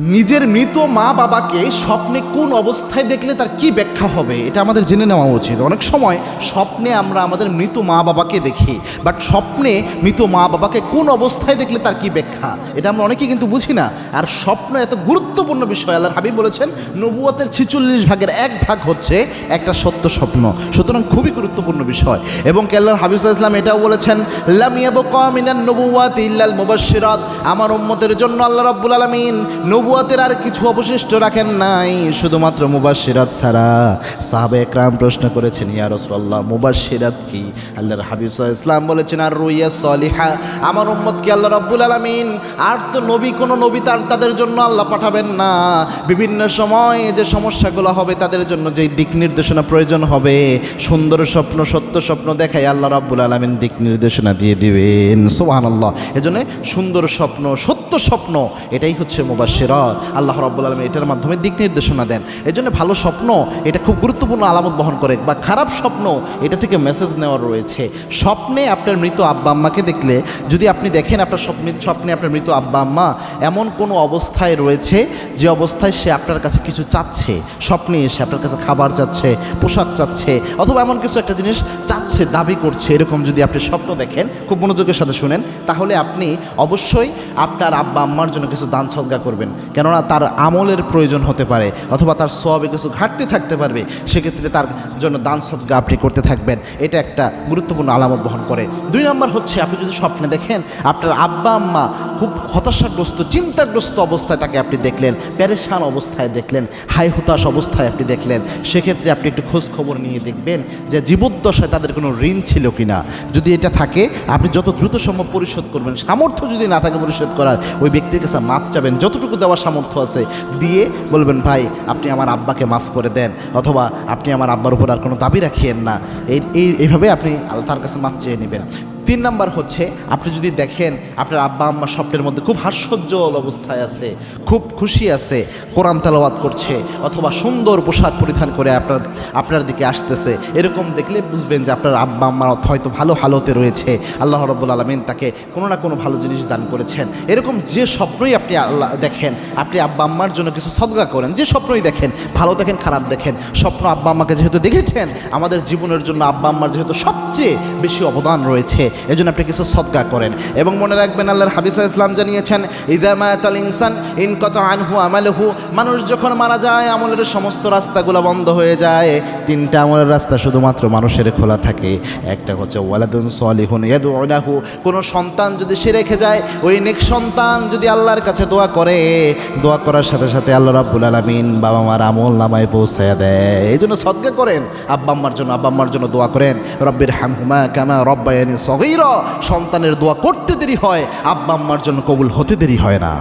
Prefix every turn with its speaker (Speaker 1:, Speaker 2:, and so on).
Speaker 1: নিজের মৃত মা বাবাকে স্বপ্নে কোন অবস্থায় দেখলে তার কি ব্যাখ্যা হবে? এটা আমাদের জেনে নেওয়া উচিত। অনেক সময় স্বপ্নে আমরা আমাদের মৃত মা বাবাকে দেখি বাট স্বপ্নে মৃত মা বাবাকে কোন অবস্থায় দেখলে তার কি ব্যাখ্যা? এটা আমরা অনেকেই কিন্তু বুঝি না। আর স্বপ্ন এত গুরুত্বপূর্ণ বিষয় আল্লাহ হাবিব বলেছেন নবুয়তের ছিচল্লিশ ভাগের এক ভাগ হচ্ছে একটা সত্য স্বপ্ন। সুতরাং খুবই গুরুত্বপূর্ণ বিষয়। এবং আল্লাহর হাবিব ইসলাম এটাও বলেছেন, লাম ইয়াবকা মিনান নবুওয়াতি ইল্লাল মুবাশশিরাত। আমার উম্মতের জন্য আল্লাহ রাব্বুল আলামিন নবুয়াতের আর কিছু অবশিষ্ট রাখেন নাই, শুধুমাত্র মুবাশশিরাত ছাড়া। সাহাবে একরাম প্রশ্ন করেছেন, ইয়া রাসূলুল্লাহ, মুবাশশিরাত কি? আল্লাহর হাবিব ইসলাম বলেছেন, আর রুইয়া সলিহা। আমার উম্মতকে আল্লাহ রাব্বুল আলামিন? আর তো নবী, কোনো নবী তার তাদের জন্য আল্লাহ পাঠাবেন না। বিভিন্ন সময় যে সমস্যাগুলো হবে, তাদের জন্য যে দিক নির্দেশনা প্রয়োজন হবে, সুন্দর স্বপ্ন, সত্য স্বপ্ন দেখাই আল্লাহ রাব্বুল আলামিন দিক নির্দেশনা দিয়ে দিবেন। সুবহানাল্লাহ। এজন্য সুন্দর স্বপ্ন, সত্য স্বপ্ন, এটাই হচ্ছে মুবাশশিরাত আল্লাহ রাব্বুল আলামিন এটার মাধ্যমে দিক নির্দেশনা দেন। এজন্য ভালো স্বপ্ন, এটা খুব গুরুত্বপূর্ণ আলামত বহন করে। বা খারাপ স্বপ্ন, এটা থেকে মেসেজ নেওয়ার রয়েছে। স্বপ্নে আপনার মৃত আব্বা আম্মাকে দেখলে, যদি আপনি দেখেন আপনার স্বপ্নে স্বপ্নে আপনার মৃত আব্বা আম্মা এমন কোনো অবস্থায় রয়েছে যে অবস্থায় সে আপনার কাছে কিছু চাচ্ছে, স্বপ্নে এসে আপনার কাছে খাবার চাচ্ছে, পোশাক চাচ্ছে, অথবা এমন কিছু একটা জিনিস চাচ্ছে, দাবি করছে, এরকম যদি আপনি স্বপ্ন দেখেন, খুব মনোযোগের সাথে শুনেন তাহলে আপনি অবশ্যই আপনার আব্বা আম্মার জন্য কিছু দান সজ্ঞা করবেন। কেননা তার আমলের প্রয়োজন হতে পারে অথবা তার সবে কিছু ঘাটতি থাকতে পারবে, সেক্ষেত্রে তার জন্য দান সজ্ঞা আপনি করতে থাকবেন। এটা একটা গুরুত্বপূর্ণ আলামত বহন করে। দুই নম্বর হচ্ছে, আপনি যদি স্বপ্নে দেখেন, আপনার আব্বা আম্মা খুব হতাশাগ্রস্ত, চিন্তাগ্রস্ত অবস্থায় তাকে আপনি দেখলেন প্যারেশান অবস্থায় দেখলেন হাই হতাশ অবস্থায় আপনি দেখলেন, সেক্ষেত্রে আপনি একটু খোঁজ খবর নিয়ে দেখবেন যে জীবদ্দশায় তাদের কোনো ঋণ ছিল কিনা। যদি এটা থাকে, আপনি যত দ্রুত সম্ভব পরিশোধ করবেন, সামর্থ্য যদি না থাকে পরিশোধ করার, ওই ব্যক্তির কাছে মাপ চাবেন, যতটুকু দেওয়ার সামর্থ্য আছে, দিয়ে বলবেন, ভাই, আপনি আমার আব্বাকে মাফ করে দেন, অথবা আপনি আমার আব্বার উপর আর কোনো দাবি রাখিয়েন না। এই এই, এইভাবে আপনি তার কাছে মাপ চেয়ে নেবেন। তিন নাম্বার হচ্ছে, আপনি যদি দেখেন আপনার আব্বা আম্মা স্বপ্নের মধ্যে খুব হাস্যোজ্জ্বল অবস্থায় আছে, খুব খুশি আছে, কোরআন তেলাওয়াত করছে, অথবা সুন্দর পোশাক পরিধান করে আপনার আপনার দিকে আসতেছে, এরকম দেখলে বুঝবেন যে আপনার আব্বা আম্মা হয়তো ভালো হালতে রয়েছে। আল্লাহ রব্বুল আলমিন তাকে কোনো না কোনো ভালো জিনিস দান করেছেন। এরকম যে স্বপ্নই আপনি আল্লাহ দেখেন, আপনি আব্বা আম্মার জন্য কিছু সদগা করেন, যে স্বপ্নই দেখেন, ভালো দেখেন, খারাপ দেখেন, স্বপ্ন আব্বা আম্মাকে যেহেতু দেখেছেন, আমাদের জীবনের জন্য আব্বা আম্মার যেহেতু সবচেয়ে বেশি অবদান রয়েছে এজন্য আপনি কিছু সদগা করেন। এবং মনে রাখবেন আল্লাহর হাবিসা ইসলাম জানিয়েছেন ইদামায়াতাল ইনসান, ইন কত আনহু আমালহু মানুষ যখন মারা যায়, আমলের সমস্ত রাস্তাগুলো বন্ধ হয়ে যায়। তিনটা আমলের রাস্তা শুধুমাত্র মানুষের খোলা থাকে। একটা হচ্ছে, ওয়ালাদুন সলিহুন ইয়াদুনাহু কোনো সন্তান যদি সে রেখে যায়, ওই নেক সন্তান যদি আল্লাহর কাছে দোয়া করে, দোয়া করার সাথে সাথে আল্লাহ রাব্বুল আলামিন বাবা মার আমল নামায় পৌঁছায় দেয়। এই জন্য সদগা করেন। আব্বা আম্মার জন্য, আব্বা আম্মার জন্য দোয়া করেন। রব্বির হামহুমা কামা রব্বায়ানি সন্তানের দোয়া করতে দেরি হয় আব্বা আম্মার জন্য কবুল হতে দেরি হয় না।